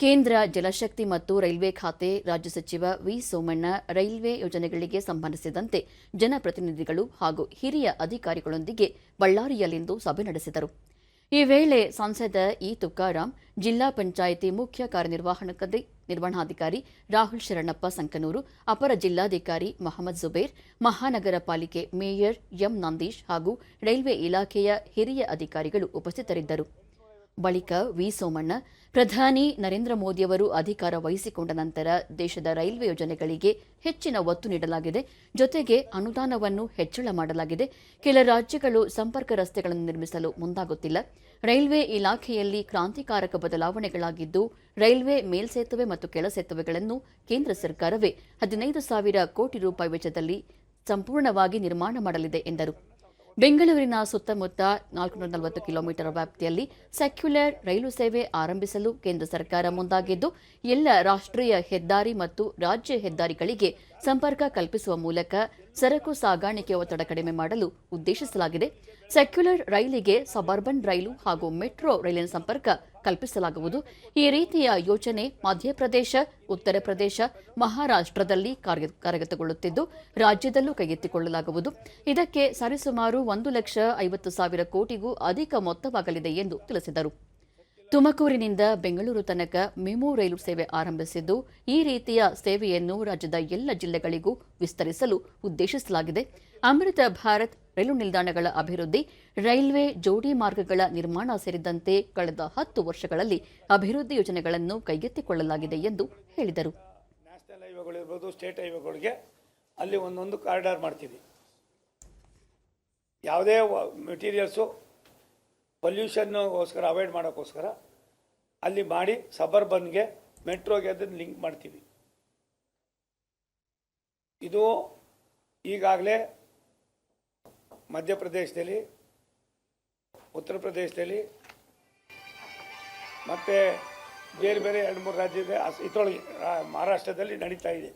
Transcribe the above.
ಕೇಂದ್ರ ಜಲಶಕ್ತಿ ಮತ್ತು ರೈಲ್ವೆ ಖಾತೆ ರಾಜ್ಯ ಸಚಿವ ವಿ ಸೋಮಣ್ಣ ರೈಲ್ವೆ ಯೋಜನೆಗಳಿಗೆ ಸಂಬಂಧಿಸಿದಂತೆ ಜನಪ್ರತಿನಿಧಿಗಳು ಹಾಗೂ ಹಿರಿಯ ಅಧಿಕಾರಿಗಳೊಂದಿಗೆ ಬಳ್ಳಾರಿಯಲ್ಲಿಂದು ಸಭೆ ನಡೆಸಿದರು. ಈ ವೇಳೆ ಸಂಸದ ಇ ತುಕಾರಾಂ, ಜಿಲ್ಲಾ ಪಂಚಾಯಿತಿ ಮುಖ್ಯ ಕಾರ್ಯನಿರ್ವಾಹಣಾಧಿಕಾರಿ, ನಿರ್ವಹಣಾಧಿಕಾರಿ ರಾಹುಲ್ ಶರಣಪ್ಪ ಸಂಕನೂರು, ಅಪರ ಜಿಲ್ಲಾಧಿಕಾರಿ ಮಹಮ್ಮದ್ ಜುಬೇರ್, ಮಹಾನಗರ ಪಾಲಿಕೆ ಮೇಯರ್ ಎಂ ನಂದೀಶ್ ಹಾಗೂ ರೈಲ್ವೆ ಇಲಾಖೆಯ ಹಿರಿಯ ಅಧಿಕಾರಿಗಳು ಉಪಸ್ಥಿತರಿದ್ದರು. ಬಳಿಕ ವಿ ಸೋಮಣ್ಣ, ಪ್ರಧಾನಿ ನರೇಂದ್ರ ಮೋದಿಯವರು ಅಧಿಕಾರ ವಹಿಸಿಕೊಂಡ ನಂತರ ದೇಶದ ರೈಲ್ವೆ ಯೋಜನೆಗಳಿಗೆ ಹೆಚ್ಚಿನ ಒತ್ತು ನೀಡಲಾಗಿದೆ. ಜೊತೆಗೆ ಅನುದಾನವನ್ನು ಹೆಚ್ಚಳ ಮಾಡಲಾಗಿದೆ. ಕೆಲ ರಾಜ್ಯಗಳು ಸಂಪರ್ಕ ರಸ್ತೆಗಳನ್ನು ನಿರ್ಮಿಸಲು ಮುಂದಾಗುತ್ತಿಲ್ಲ. ರೈಲ್ವೆ ಇಲಾಖೆಯಲ್ಲಿ ಕ್ರಾಂತಿಕಾರಕ ಬದಲಾವಣೆಗಳಾಗಿದ್ದು, ರೈಲ್ವೆ ಮೇಲ್ಸೇತುವೆ ಮತ್ತು ಕೆಳಸೇತುವೆಗಳನ್ನು ಕೇಂದ್ರ ಸರ್ಕಾರವೇ ಹದಿನೈದು ಸಾವಿರ ಕೋಟಿ ರೂಪಾಯಿ ವೆಚ್ಚದಲ್ಲಿ ಸಂಪೂರ್ಣವಾಗಿ ನಿರ್ಮಾಣ ಮಾಡಲಿದೆ ಎಂದರು. ಬೆಂಗಳೂರಿನ ಸುತ್ತಮುತ್ತ ನಾಲ್ಕುನೂರ ನಲವತ್ತು ಕಿಲೋಮೀಟರ್ ವ್ಯಾಪ್ತಿಯಲ್ಲಿ ಸೆಕ್ಯುಲರ್ ರೈಲು ಸೇವೆ ಆರಂಭಿಸಲು ಕೇಂದ್ರ ಸರ್ಕಾರ ಮುಂದಾಗಿದ್ದು, ಎಲ್ಲ ರಾಷ್ಟ್ರೀಯ ಹೆದ್ದಾರಿ ಮತ್ತು ರಾಜ್ಯ ಹೆದ್ದಾರಿಗಳಿಗೆ ಸಂಪರ್ಕ ಕಲ್ಪಿಸುವ ಮೂಲಕ ಸರಕು ಸಾಗಾಣಿಕೆ ಒತ್ತಡ ಕಡಿಮೆ ಮಾಡಲು ಉದ್ದೇಶಿಸಲಾಗಿದೆ. ಸೆಕ್ಯುಲರ್ ರೈಲಿಗೆ ಸಬರ್ಬನ್ ರೈಲು ಹಾಗೂ ಮೆಟ್ರೋ ರೈಲಿನ ಸಂಪರ್ಕ ಕಲ್ಪಿಸಲಾಗುವುದು. ಈ ರೀತಿಯ ಯೋಜನೆ ಮಧ್ಯಪ್ರದೇಶ, ಉತ್ತರ ಪ್ರದೇಶ, ಮಹಾರಾಷ್ಟ್ರದಲ್ಲಿ ಕಾರ್ಯ- ಕಾರ್ಯಗತಗೊಳ್ಳುತ್ತಿದ್ದು, ರಾಜ್ಯದಲ್ಲೂ ಕೈಗೆತ್ತಿಕೊಳ್ಳಲಾಗುವುದು. ಇದಕ್ಕೆ ಸರಿಸುಮಾರು ಒಂದು ಲಕ್ಷ ಐವತ್ತು ಸಾವಿರ ಕೋಟಿಗೂ ಅಧಿಕ ಮೊತ್ತವಾಗಲಿದೆ ಎಂದು ತಿಳಿಸಿದರು. ತುಮಕೂರಿನಿಂದ ಬೆಂಗಳೂರು ತನಕ ಮೆಮು ರೈಲು ಸೇವೆ ಆರಂಭಿಸಿದ್ದು, ಈ ರೀತಿಯ ಸೇವೆಯನ್ನು ರಾಜ್ಯದ ಎಲ್ಲ ಜಿಲ್ಲೆಗಳಿಗೂ ವಿಸ್ತರಿಸಲು ಉದ್ದೇಶಿಸಲಾಗಿದೆ. ಅಮೃತ ಭಾರತ್ ರೈಲು ನಿಲ್ದಾಣಗಳ ಅಭಿವೃದ್ಧಿ, ರೈಲ್ವೆ ಜೋಡಿ ಮಾರ್ಗಗಳ ನಿರ್ಮಾಣ ಸೇರಿದಂತೆ ಕಳೆದ ಹತ್ತು ವರ್ಷಗಳಲ್ಲಿ ಅಭಿವೃದ್ಧಿ ಯೋಜನೆಗಳನ್ನು ಕೈಗೆತ್ತಿಕೊಳ್ಳಲಾಗಿದೆ ಎಂದು ಹೇಳಿದರು. ನ್ಯಾಷನಲ್ ಹೈವೇಗಳು ಇರ್ಬೋದು, ಸ್ಟೇಟ್ ಹೈವೇಗಳಿಗೆ ಅಲ್ಲಿ ಒಂದೊಂದು ಕಾರಿಡಾರ್ ಮಾಡ್ತೀವಿ. ಯಾವುದೇ ಮೆಟೀರಿಯಲ್ಸು ಪೊಲ್ಯೂಷನ್ಗೋಸ್ಕರ ಅವಾಯ್ಡ್ ಮಾಡೋಕ್ಕೋಸ್ಕರ ಅಲ್ಲಿ ಮಾಡಿ ಸಬರ್ಬನ್ಗೆ ಮೆಟ್ರೋಗೆ ಅದನ್ನು ಲಿಂಕ್ ಮಾಡ್ತೀವಿ. ಇದು ಈಗಾಗಲೇ ಮಧ್ಯಪ್ರದೇಶದಲ್ಲಿ ಉತ್ತರ ಪ್ರದೇಶದಲ್ಲಿ ಮತ್ತು ಬೇರೆ ಬೇರೆ ಎರಡು ಮೂರು ರಾಜ್ಯದ ಆ, ಮಹಾರಾಷ್ಟ್ರದಲ್ಲಿ ನಡೀತಾ ಇದೆ.